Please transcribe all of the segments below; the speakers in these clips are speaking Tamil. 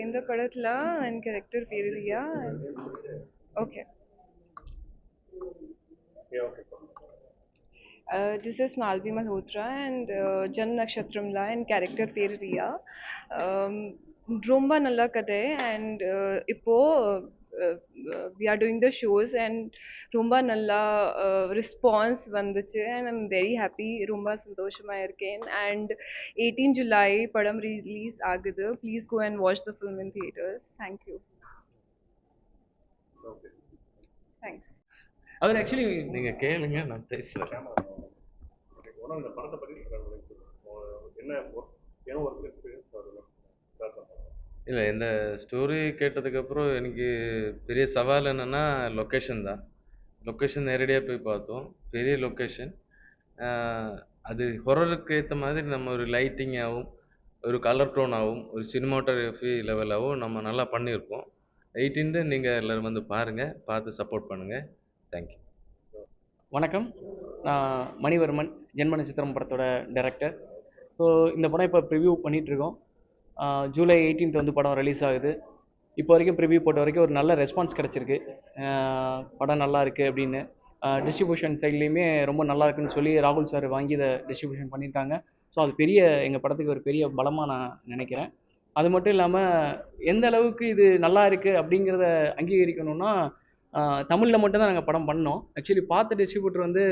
இந்த படத்தில் என் கேரக்டர் பேர் Riya okay this is Malvi Malhotra and Jan நக்ஷத்ரம்ல என் கேரக்டர் பேர் ரியா. Um, ரொம்ப நல்ல கதை அண்ட் இப்போது we are doing the shows and ரொம்ப நல்லா ரெஸ்பான்ஸ் வந்துச்சு. அண்ட் ஐம் வெரி ஹாப்பி ரொம்ப சந்தோஷமாக இருக்கேன். அண்ட் எயிட்டீன் ஜூலை படம் ரிலீஸ் ஆகுது. Please go and watch the film in theatres thank you thanks our actually நீங்கள் கேளுங்க நான் பேசுகிறேன் என்ன work- என்ன ஒர்க் எக்ஸ்பீரியன்ஸ் அதில் ஸ்டார்ட் பண்ணுறோம் இல்லை இந்த ஸ்டோரி கேட்டதுக்கப்புறம் எனக்கு பெரிய சவால் என்னென்னா லொக்கேஷன் தான். லொக்கேஷன் நேரடியாக போய் பார்த்தோம். பெரிய லொக்கேஷன் அது ஹொரருக்கு ஏற்ற மாதிரி நம்ம ஒரு லைட்டிங்காகவும் ஒரு கலர் டோனாகவும் ஒரு சினிமாட்டோகிராஃபி லெவலாகவும் நம்ம நல்லா பண்ணியிருக்கோம். எயிட்டீன்த்து நீங்கள் எல்லோரும் வந்து பாருங்கள் பார்த்து சப்போர்ட் பண்ணுங்கள் தேங்க்யூ வணக்கம். நான் மணிவர்மன் ஜென்ம நட்சத்திரம் படத்தோட டைரக்டர் ஸோ இந்த படம் இப்போ ப்ரிவ்யூ பண்ணிகிட்ருக்கோம் ஜூலை 18th வந்து படம் ரிலீஸ் ஆகுது. இப்போ வரைக்கும் ப்ரிவியூ போட்ட வரைக்கும் ஒரு நல்ல ரெஸ்பான்ஸ் கிடச்சிருக்கு. படம் நல்லா இருக்குது அப்படின்னு. டிஸ்ட்ரிபியூஷன் சைட்லேயுமே ரொம்ப நல்லா இருக்குன்னு சொல்லி ராகுல் சார் வாங்கி இதை டிஸ்ட்ரிபியூஷன் பண்ணியிருக்காங்க. ஸோ அது பெரிய எங்கள் படத்துக்கு ஒரு பெரிய பலமாக நான் நினைக்கிறேன். அது மட்டும் இல்லாமல் எந்த அளவுக்கு இது நல்லா இருக்குது அப்படிங்கிறத அங்கீகரிக்கணும்னா தமிழில் மட்டும்தான் நாங்கள் படம் பண்ணோம். ஆக்சுவலி பார்த்த டிஸ்ட்ரிபியூட்டர் வந்து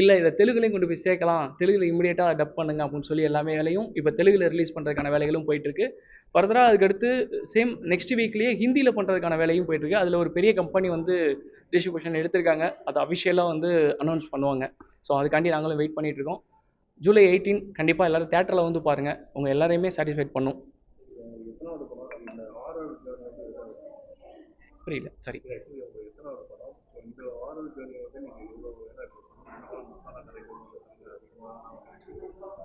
இல்லை இதை தெலுங்குலையும் கொண்டு போய் சேர்க்கலாம். தெலுங்குல இமிடியேட்டாக டப் பண்ணுங்க அப்படின்னு சொல்லி எல்லாமே வேலையும் இப்போ தெலுங்குல ரிலீஸ் பண்ணுறதுக்கான வேலைகளும் போயிட்டுருக்கு. ஃபர்தராக அதுக்கடுத்து சேம் நெக்ஸ்ட் வீக்லேயே ஹிந்தியில் பண்ணுறதுக்கான வேலையும் போயிட்டுருக்கு. அதில் ஒரு பெரிய கம்பெனி வந்து டிஸ்ட்ரிபியூஷன் எடுத்திருக்காங்க. அது அஃபிஷியலாக வந்து அனௌன்ஸ் பண்ணுவாங்க. ஸோ அதுக்காண்டி நாங்களும் வெயிட் பண்ணிட்டு இருக்கோம். ஜூலை எயிட்டீன் கண்டிப்பாக எல்லோரும் தேட்டரில் வந்து பாருங்கள் உங்கள் எல்லாரையுமே சாட்டிஸ்ஃபைட் பண்ணும். புரியல சரி ஆக்சுவலி படம் இந்த ஆரல் ஜேர்னி வந்து நீங்கள் இவ்வளோ வேலை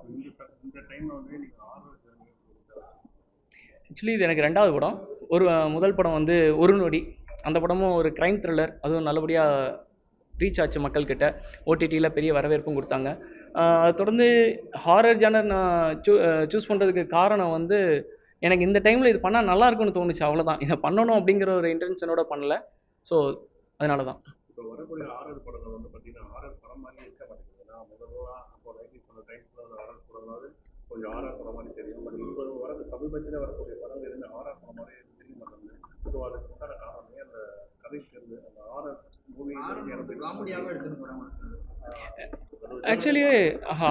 இந்த இந்த டைமில் வந்து நீங்கள் ஆரல் ஜேர்னி ஆக்சுவலி இது எனக்கு ரெண்டாவது படம். ஒரு முதல் படம் வந்து ஒரு நொடி. அந்த படமும் ஒரு க்ரைம் த்ரில்லர் அதுவும் நல்லபடியாக ரீச் ஆச்சு மக்கள்கிட்ட. ஓடிடியில் பெரிய வரவேற்பும் கொடுத்தாங்க. அதை தொடர்ந்து ஹாரர் ஜானர் நான் சூ சூஸ் பண்ணுறதுக்கு காரணம் வந்து எனக்கு இந்த டைமில் இது பண்ணால் நல்லா இருக்கும்னு தோணுச்சு. அவ்வளோதான் இதை பண்ணணும் அப்படிங்கிற ஒரு இன்டென்ஷனோட பண்ணல. ஸோ அதனால தான் இப்போ வரக்கூடிய ஆரல் படங்கள் வந்து பார்த்தீங்கன்னா ஆரல் படம் மாதிரி இருக்க மாட்டேங்குது. நான் முதல்ல அப்போ நைன்டி சொன்ன டைம்ஸில் ஆரல் படம்னாலும் கொஞ்சம் ஆரல் படம் மாதிரி தெரியும். பட் இப்போ வரது சமீபத்தில் வரக்கூடிய படங்கள் எதுவுமே ஆரல் படம் மாதிரி தெரிய மாட்டேங்குது. ஸோ அதுக்கு உண்டான காரணமே அந்த கதைக்கு இருந்து அந்த போகிறாங்க ஆக்சுவலி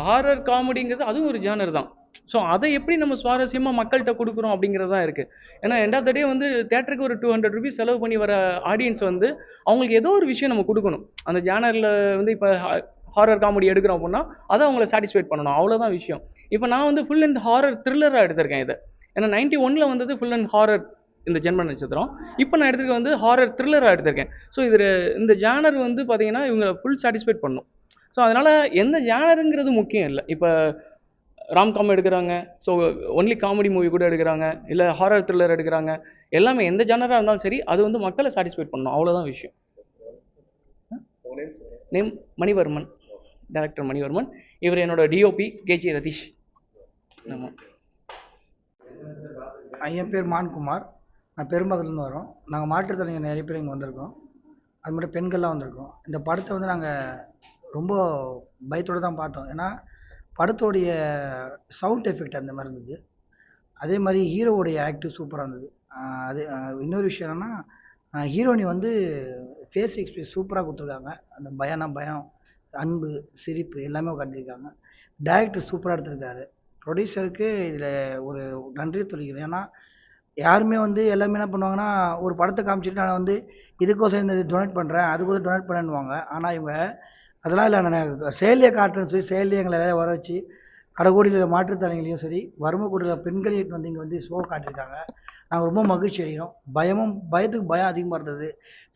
ஹாரர் காமெடிங்கிறது அதுவும் ஒரு ஜானர் தான். ஸோ அதை எப்படி நம்ம சுவாரஸ்யமாக மக்கள்கிட்ட கொடுக்குறோம் அப்படிங்கிறது தான் இருக்குது ஏன்னா எண்ட் ஆஃப் த டே வந்து தேட்டருக்கு ஒரு டூ ஹண்ட்ரட் ருபீஸ் செலவு பண்ணி வர ஆடியன்ஸ் வந்து அவங்களுக்கு ஏதோ ஒரு விஷயம் நம்ம கொடுக்கணும். அந்த ஜேனரில் வந்து இப்போ ஹாரர் காமெடி எடுக்கிறோம் அப்படின்னா அதை அவங்கள சாட்டிஸ்ஃபைட் பண்ணணும். அவ்வளோதான் விஷயம். இப்போ நான் வந்து ஃபுல் அண்ட் ஹாரர் த்ரில்லராக எடுத்திருக்கேன் இதை. ஏன்னா நைன்ட்டி ஒனில் வந்தது ஃபுல் அண்ட் ஹாரர் இந்த ஜென்ம நட்சத்திரம். இப்போ நான் எடுத்துருக்க வந்து ஹாரர் த்ரில்லராக எடுத்திருக்கேன். ஸோ இது இந்த ஜானர் வந்து பார்த்தீங்கன்னா இவங்க ஃபுல் சாட்டிஸ்ஃபைட் பண்ணும். ஸோ அதனால் எந்த ஜானருங்கிறது முக்கியம் இல்லை. இப்போ ராம்காம் எடுக்கிறாங்க. ஸோ ஒன்லி காமெடி மூவி கூட எடுக்கிறாங்க. இல்லை ஹாரர் த்ரில்லர் எடுக்கிறாங்க. எல்லாமே எந்த ஜானராக இருந்தாலும் சரி அது வந்து மக்களை சாட்டிஸ்ஃபைட் பண்ணணும். அவ்வளோதான் விஷயம். நேம் மணிவர்மன். டேரக்டர் மணிவர்மன். இவர் என்னோட டிஓபி கேஜி ரதீஷ் ஆமாம் என் பேர் மான்குமார். நான் பெரும்பகத்துலேருந்து வரோம். நாங்கள் மாற்றுத்திறனாளிகள் நிறைய பேர் இங்கே வந்திருக்கோம். அது மாதிரி பெண்கள்லாம் வந்திருக்கோம். இந்த படத்தை வந்து நாங்கள் ரொம்ப பயத்தோடு தான் பார்த்தோம். ஏன்னா படத்தோடைய சவுண்ட் எஃபெக்ட் அந்த மாதிரி இருந்தது. அதே மாதிரி ஹீரோவுடைய ஆக்டிவ் சூப்பராக இருந்தது. அது இன்னொரு விஷயம் என்னென்னா ஹீரோனி வந்து ஃபேஸ் எக்ஸ்பிரஸ் சூப்பராக கொடுத்துருக்காங்க. அந்த பயம்னா பயம் அன்பு சிரிப்பு எல்லாமே காட்டியிருக்காங்க டேரக்டர் சூப்பராக எடுத்திருக்காரு. ப்ரொடியூசருக்கு இதில் ஒரு நன்றி சொல்லிக்கிறேன். ஏன்னா யாருமே வந்து எல்லாமே என்ன பண்ணுவாங்கன்னா ஒரு படத்தை காமிச்சிட்டு நான் வந்து இதுக்கோசம் இந்த டொனேட் பண்ணுறேன் அதுக்கோசம் டொனேட் பண்ணேன்னுவாங்க. ஆனால் இவங்க அதெல்லாம் இல்லை நான் செயலியை காட்டுறேன்னு சொல்லி செயலியை எங்களை எல்லாரும் வர வச்சு கடைக்கோடியில் மாற்றுத்திறனாளிகளையும் சரி வறுமைக்கூடியில் பெண்களையும் வந்து இங்கே வந்து ஷோ காட்டியிருக்காங்க. நாங்கள் ரொம்ப மகிழ்ச்சி அடைகிறோம். பயமும் பயத்துக்கு பயம் அதிகமாக இருந்தது.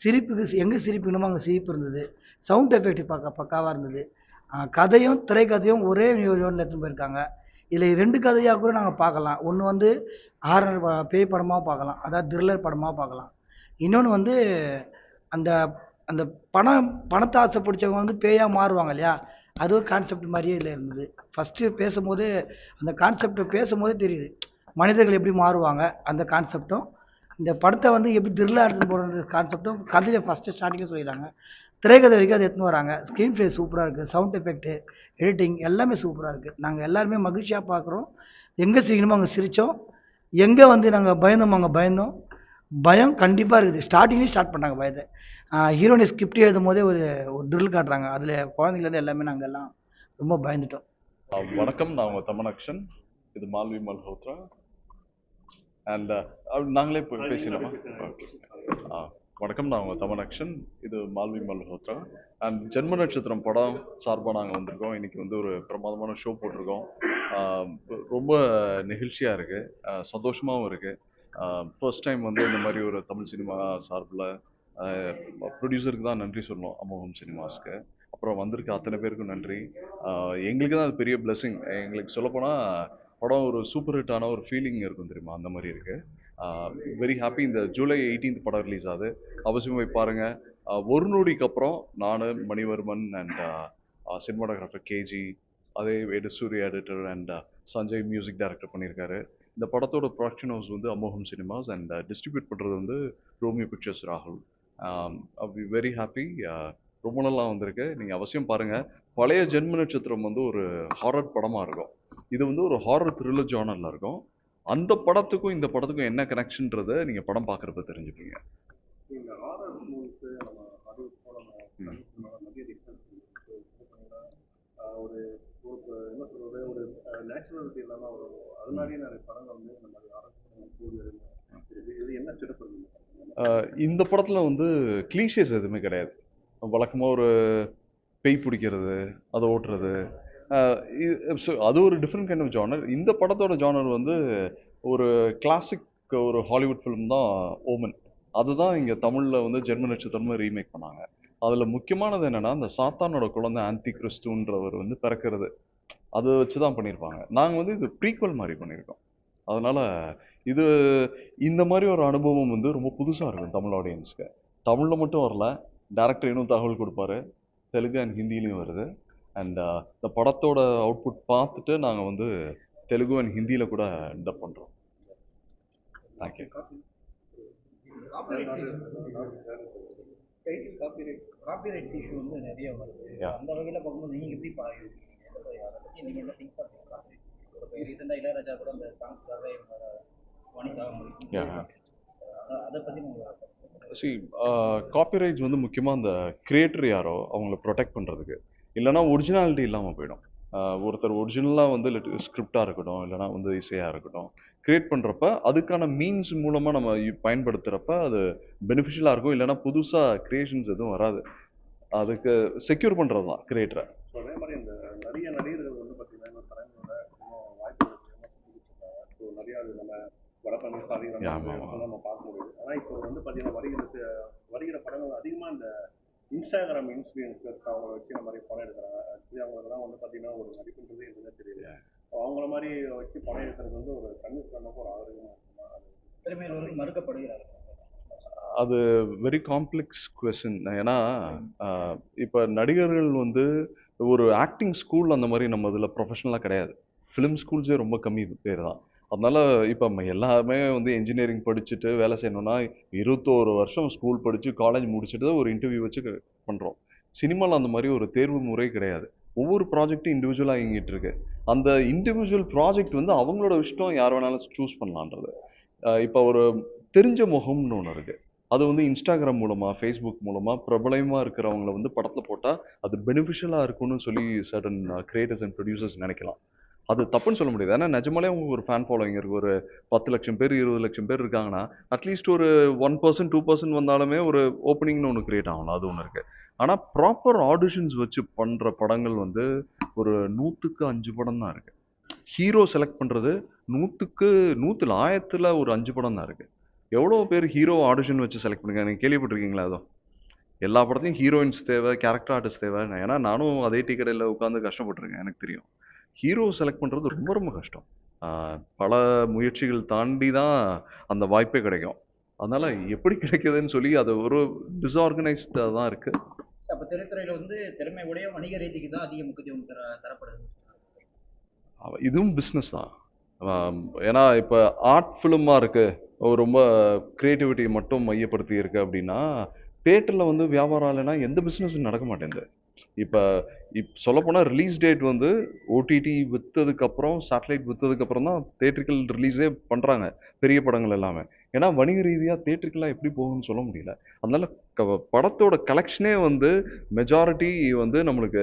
சிரிப்புக்கு எங்கே சிரிப்புணுமோ அங்கே சிரிப்பு இருந்தது. சவுண்ட் எஃபெக்ட் பக்க பக்காவாக இருந்தது. கதையும் திரைக்கதையும் ஒரே யோனில் எடுத்துன்னு போயிருக்காங்க. இதில் ரெண்டு கதையாக கூட நாங்கள் பார்க்கலாம். ஒன்று வந்து ஹாரர் பேய் படமாக பார்க்கலாம். அதாவது த்ரில்லர் படமாக பார்க்கலாம். இன்னொன்று வந்து அந்த அந்த பணம் பணத்தை ஆசை பிடிச்சவங்க வந்து பேயாக மாறுவாங்க இல்லையா? அது ஒரு கான்செப்ட் மாதிரியே இதில் இருந்தது. ஃபஸ்ட்டு பேசும்போது அந்த கான்செப்டை பேசும்போதே தெரியுது. மனிதர்கள் எப்படி மாறுவாங்க? அந்த கான்செப்டும் இந்த படத்தை வந்து எப்படி திருவிழா எடுத்துன்னு போகிறது கான்செப்டும் கதையில் ஃபஸ்ட்டு ஸ்டார்டிங்கே சொல்லிடுறாங்க. திரைக்கதை வரைக்கும் அதை எடுத்துன்னு வராங்க. ஸ்க்ரீன் ப்ளே சூப்பராக இருக்குது சவுண்ட் எஃபெக்ட்டு எடிட்டிங் எல்லாமே சூப்பராக இருக்குது நாங்கள் எல்லாருமே மகிழ்ச்சியாக பார்க்குறோம். எங்கே சிரிக்கணுமோ அங்கே சிரித்தோம் எங்கே வந்து நாங்கள் பயந்தோம் அங்கே பயந்தோம். பயம் கண்டிப்பாக இருக்குது. ஸ்டார்டிங்லேயும் ஸ்டார்ட் பண்ணாங்க பயத்தை. ஹீரோனி ஸ்கிரிப்ட் எழுதும் போதே ஒரு ஒரு த்ரில் காட்டுறாங்க. அதில் குழந்தைங்கலேருந்து எல்லாமே நாங்கள் எல்லாம் ரொம்ப பயந்துட்டோம். வணக்கம். நான் உங்கள் தமனக்ஷன் இது மால்வி மல்ஹோத்ரா. அண்ட் நாங்களே போய் பேசலாமா ஓகே வணக்கம். நான் உங்கள் தமனக்ஷன் இது மால்வி மல்ஹோத்ரா. அண்ட் ஜென்ம நட்சத்திரம் படம் சார்பாக நாங்கள் வந்திருக்கோம். இன்னைக்கு வந்து ஒரு பிரமாதமான ஷோ போட்டிருக்கோம். ரொம்ப நெகிழ்ச்சியாக இருக்குது சந்தோஷமாகவும் இருக்குது ஃபர்ஸ்ட் டைம் வந்து இந்த மாதிரி ஒரு தமிழ் சினிமா சார்பில் ப்ரொடியூசருக்கு தான் நன்றி சொல்லணும் அமோகம் சினிமாஸ்க்கு. அப்புறம் வந்திருக்க அத்தனை பேருக்கும் நன்றி. எங்களுக்கு தான் அது பெரிய பிளெஸ்ஸிங் எங்களுக்கு சொல்லப்போனால் படம் ஒரு சூப்பர் ஹிட்டான ஒரு ஃபீலிங் இருக்கும் தெரியுமா? அந்த மாதிரி இருக்குது வெரி ஹாப்பி இந்த ஜூலை 18th படம் ரிலீஸ் ஆகுது. அவசியம் போய் பாருங்கள் ஒரு நொடிக்கு அப்புறம் நான் மணிவர்மன் அண்ட் சினிமாட்டோகிராஃபர் கேஜி அதே எடு Surya editor and Sanjay music director பண்ணியிருக்காரு. இந்த படத்தோட ப்ரொடக்ஷன் ஹவுஸ் வந்து அமோகம் சினிமாஸ் அண்ட் டிஸ்ட்ரிபியூட் பண்ணுறது வந்து ரோமியோ பிக்சர்ஸ் ராகுல். வெரி ஹாப்பி ரொம்ப நல்லா வந்திருக்கு. நீங்கள் அவசியம் பாருங்கள் பழைய ஜென்ம நட்சத்திரம் வந்து ஒரு ஹாரர் படமாக இருக்கும். இது வந்து ஒரு ஹாரர் த்ரில்லர் ஜானரில் இருக்கும். அந்த படத்துக்கும் இந்த படத்துக்கும் என்ன கனெக்ஷன்றதை நீங்கள் படம் பார்க்குறப்ப தெரிஞ்சுப்பீங்க. ஒரு ஒரு என்ன சொல்றது ஒரு நேச்சுரலிட்டி இல்லாமல் ஒரு அதனாலேயே நிறைய படங்கள் வந்து இந்த மாதிரி ஹாரர் என்ன இந்த படத்தில் வந்து க்ளீஷேஸ் எதுவுமே கிடையாது. வழக்கமாக ஒரு பேய் பிடிக்கிறது அதை ஓட்டுறது. அது ஒரு டிஃப்ரெண்ட் கைண்ட் ஆஃப் ஜானர் இந்த படத்தோட ஜானர் வந்து ஒரு கிளாசிக் ஒரு ஹாலிவுட் ஃபிலிம் தான் ஓமன் அதுதான் இங்கே தமிழில் வந்து ஜெர்மன் நட்சத்திரமா ரீமேக் பண்ணாங்க. அதில் முக்கியமானது என்னென்னா அந்த சாத்தானோட குழந்தை ஆன்டி கிறிஸ்துன்றவர் வந்து பிறக்கிறது. அதை வச்சு தான் பண்ணியிருப்பாங்க. நாங்கள் வந்து இது ப்ரீக்வல் மாதிரி பண்ணியிருக்கோம். அதனால் இது இந்த மாதிரி ஒரு அனுபவம் வந்து ரொம்ப புதுசாக இருக்கும் தமிழ் ஆடியன்ஸ்க்கு தமிழில் மட்டும் வரல டேரக்டர் இன்னும் தகவல் கொடுப்பாரு. தெலுங்கு அண்ட் ஹிந்திலையும் வருது. அண்ட் இந்த படத்தோட அவுட்புட் பார்த்துட்டு நாங்கள் வந்து தெலுங்கு அண்ட் ஹிந்தியில் கூட டப் பண்ணுறோம் தேங்க்யூ காப்பிரைட் காப்பிரைட்ஸ் இஷ்யூ வந்து நிறைய வருது. Yeah. அந்த வகையில் பார்க்கும்போது நீங்கள் எப்படி பாருங்க அதை பற்றி நீங்கள் என்ன திங்க் பண்ணுறீங்க இப்போ ரீசெண்டாக இளையராஜா கூட அந்த சாங்ஸ்க்காக சி காப்பிரைட்ஸ் வந்து முக்கியமாக அந்த கிரியேட்டர் யாரோ அவங்கள ப்ரொடெக்ட் பண்ணுறதுக்கு இல்லைனா ஒரிஜினாலிட்டி இல்லாமல் போயிடும். ஒருத்தர் ஒரிஜினலாக வந்து ஸ்கிரிப்டாக இருக்கட்டும் இல்லைனா வந்து இசையாக இருக்கட்டும் கிரியேட் பண்ணுறப்ப அதுக்கான மீன்ஸ் மூலமாக நம்ம பயன்படுத்துகிறப்ப அது பெனிஃபிஷியலாக இருக்கும். இல்லைனா புதுசாக க்ரியேஷன்ஸ் எதுவும் வராது. அதுக்கு செக்யூர் பண்ணுறது தான் கிரியேட்டரை அதே மாதிரி இந்த நிறைய நடிகர்கள் வந்து பார்த்தீங்கன்னா இந்த தலைமுறையோட இன்னும் வாய்ப்பு இருக்காங்க ஸோ நிறைய அது நம்ம ஆமா. நம்ம பார்க்க முடியுது. ஆனால் இப்போ வந்து பார்த்தீங்கன்னா வருகிற வருகிற படங்கள் அதிகமாக இந்த இன்ஸ்டாகிராம் இன்ஃப்ளூயன்சர்ஸ் அவங்கள வச்சு இந்த மாதிரி படம் எடுக்கிறாங்க. ஆக்சுவலி அவங்களுக்குலாம் வந்து பார்த்தீங்கன்னா ஒரு நடிப்புன்றது எதுவுமே தெரியல. அவங்கள மாதிரி வச்சு படம் எடுக்கிறது வந்து ஒரு கண்ணுக்கு கண்ணுக்கு ஒரு ஆரோக்கியமாக இருக்குமா மறுக்கப்படுகிறார்கள் அது வெரி காம்ப்ளெக்ஸ் கொஸ்டின் ஏன்னா இப்போ நடிகர்கள் வந்து ஒரு ஆக்டிங் ஸ்கூல் அந்த மாதிரி நம்ம இதில் ப்ரொஃபஷனலாக கிடையாது. ஃபிலிம் ஸ்கூல்ஸே ரொம்ப கம்மி பேர் தான். அதனால இப்போ நம்ம எல்லாமே வந்து இன்ஜினியரிங் படிச்சுட்டு வேலை செய்யணும்னா இருபத்தோரு வருஷம் ஸ்கூல் படித்து காலேஜ் முடிச்சுட்டு தான் ஒரு இன்டர்வியூ வச்சு பண்ணுறோம் சினிமாவில் அந்த மாதிரி ஒரு தேர்வு முறை கிடையாது. ஒவ்வொரு ப்ராஜெக்ட்டும் இண்டிவிஜுவலாக இயங்கிட்டு இருக்கு. அந்த இண்டிவிஜுவல் ப்ராஜெக்ட் வந்து அவங்களோட இஷ்டம் யார் வேணாலும் சூஸ் பண்ணலான்றது இப்போ ஒரு தெரிஞ்ச முகம்னு ஒன்று இருக்குது அது வந்து இன்ஸ்டாகிராம் மூலமாக ஃபேஸ்புக் மூலமாக பிரபலமாக இருக்கிறவங்கள வந்து படத்தில் போட்டால் அது பெனிஃபிஷியலாக இருக்கும்னு சொல்லி சர்டன் கிரியேட்டர்ஸ் அண்ட் ப்ரொடியூசர்ஸ் நினைக்கலாம். அது தப்புன்னு சொல்ல முடியாது. ஏன்னா நிஜமாலே உங்களுக்கு ஒரு ஃபேன் ஃபாலோயிங் இருக்கு. ஒரு பத்து லட்சம் பேர் இருபது லட்சம் பேர் இருக்காங்கன்னா அட்லீஸ்ட் ஒரு ஒன் பர்சன்ட் டூ பர்சன்ட் வந்தாலுமே ஒரு ஓப்பனிங்னு ஒன்று கிரியேட் ஆகணும். அது ஒன்று இருக்குது ஆனால் ப்ராப்பர் ஆடிஷன்ஸ் வச்சு பண்ணுற படங்கள் வந்து ஒரு நூற்றுக்கு அஞ்சு படம் தான் இருக்குது ஹீரோ செலக்ட் பண்ணுறது நூற்றுக்கு நூற்றில் ஆயிரத்தில் ஒரு அஞ்சு படம் தான் இருக்குது எவ்வளோ பேர் ஹீரோ ஆடிஷன் வச்சு செலக்ட் பண்ணுங்க நீங்கள் கேள்விப்பட்டிருக்கீங்களா அதுவும் எல்லா படத்தையும் ஹீரோயின்ஸ் தேவை கேரக்டர் ஆர்டிஸ்ட் தேவை. ஏன்னா நானும் அதே டீ கடையில் உட்காந்து கஷ்டப்பட்டிருக்கேன். எனக்கு தெரியும். ஹீரோ செலக்ட் பண்ணுறது ரொம்ப ரொம்ப கஷ்டம். பல முயற்சிகள் தாண்டி தான் அந்த வாய்ப்பே கிடைக்கும். அதனால் எப்படி கிடைக்குதுன்னு சொல்லி அது ஒரு டிஸ்ஆர்கனைஸ்டாக தான் இருக்குது அப்போ திரைத்துறையில் வந்து திறமை உடைய வணிக ரீதிக்கு தான் அதிக முக்கியத்துவம் தர தரப்படுது. இதுவும் பிஸ்னஸ் தான். ஏன்னா இப்போ ஆர்ட் ஃபிலிமாக இருக்குது ரொம்ப க்ரியேட்டிவிட்டி மட்டும் மையப்படுத்தி இருக்கு அப்படின்னா தேட்டரில் வந்து வியாபாரம் இல்லைன்னா எந்த பிஸ்னஸும் நடக்க மாட்டேங்குது. இப்போ இப் சொல்லப்போனால் ரிலீஸ் டேட் வந்து ஓடிடி விற்றதுக்கப்புறம் சேட்டலைட் விற்றதுக்கப்புறம் தான் தேட்டரிக்கல் ரிலீஸே பண்ணுறாங்க பெரிய படங்கள் எல்லாமே. ஏன்னா வணிக ரீதியாக தேட்டருக்கெல்லாம் எப்படி போகும்னு சொல்ல முடியல. அதனால க படத்தோட கலெக்ஷனே வந்து மெஜாரிட்டி வந்து நம்மளுக்கு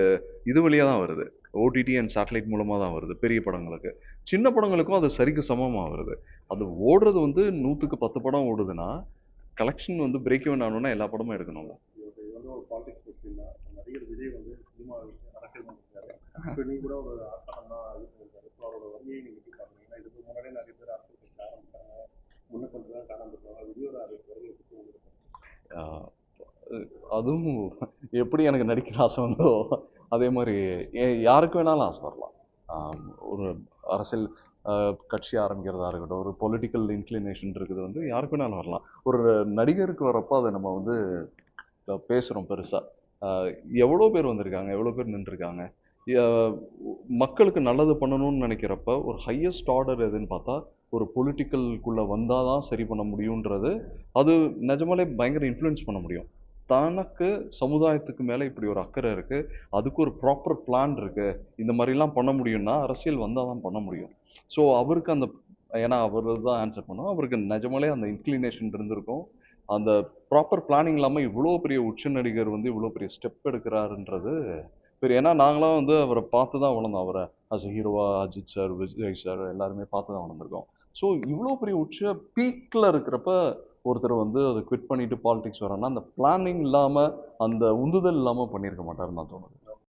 இது வழியாக தான் வருது. ஓடிடி அண்ட் சேட்டலைட் மூலமாக தான் வருது பெரிய படங்களுக்கு. சின்ன படங்களுக்கும் அது சரிக்கு சமமாக வருது. அது ஓடுறது வந்து நூற்றுக்கு பத்து படம் ஓடுதுன்னா கலெக்ஷன் வந்து பிரேக் இவன் ஆகணும்னா எல்லா படமும் எடுக்கணும்ல. நடிகர் விஜய் வந்து சினிமா அரசியல் வந்திருக்காரு இப்போ நீ கூட ஒரு ஆர்ப்பாட்டம் இது பண்ணியிருக்காரு. ஸோ அவரோட வரியை நீங்க எப்படி பாக்குறீங்க ஏன்னா இதுக்கு முன்னாடியே நிறைய பேர் அரசியல் கட்சி ஆரம்பிச்சாங்க. முன்ன கொண்டு தான் காணாம விஜயோட அது வரையை பற்றி உங்களுக்கு அதுவும் எப்படி எனக்கு நடிக்கிற ஆசை வந்தோ அதே மாதிரி யாருக்கு வேணாலும் ஆசை வரலாம். ஒரு அரசியல் கட்சி ஆரம்பிக்கிறதா இருக்கட்டும் ஒரு பொலிட்டிக்கல் இன்க்ளினேஷன் இருக்குது வந்து யாருக்கு வேணாலும் வரலாம். ஒரு நடிகருக்கு வரப்போ அதை நம்ம வந்து பேசுகிறோம் பெருசாக எவ்வளோ பேர் வந்திருக்காங்க? எவ்வளோ பேர் நின்றுருக்காங்க? மக்களுக்கு நல்லது பண்ணணும்னு நினைக்கிறப்ப ஒரு ஹையஸ்ட் ஆர்டர் எதுன்னு பார்த்தா ஒரு பொலிட்டிக்கல்குள்ளே வந்தால் தான் சரி பண்ண முடியுன்றது. அது நிஜமாலே பயங்கர இன்ஃப்ளூயன்ஸ் பண்ண முடியும். தனக்கு சமுதாயத்துக்கு மேலே இப்படி ஒரு அக்கறை இருக்குது அதுக்கு ஒரு ப்ராப்பர் பிளான் இருக்குது இந்த மாதிரிலாம் பண்ண முடியும்னா அரசியல் வந்தால் தான் பண்ண முடியும். ஸோ அவருக்கு அந்த ஏன்னா அவர் தான் ஆன்சர் பண்ணோம். அவருக்கு நிஜமாலே அந்த இன்க்ளினேஷன் இருந்திருக்கும். அந்த ப்ராப்பர் பிளானிங் இல்லாமல் இவ்வளோ பெரிய உச்ச நடிகர் வந்து இவ்வளோ பெரிய ஸ்டெப் எடுக்கிறாருன்றது பெரிய ஏன்னா நாங்களாம் வந்து அவரை பார்த்து தான் வளர்ந்தோம். அவரை அஸ் ஹீரோவா அஜித் சார் விஜய் சார் எல்லாருமே பார்த்து தான் வளர்ந்துருக்கோம். ஸோ இவ்வளோ பெரிய உச்ச பீக்கில் இருக்கிறப்ப ஒருத்தர் வந்து அதை குவிட் பண்ணிட்டு பாலிடிக்ஸ் வரேன்னா அந்த பிளானிங் இல்லாமல் அந்த உந்துதல் இல்லாமல் பண்ணியிருக்க மாட்டாருன்னு நான் தோணுது.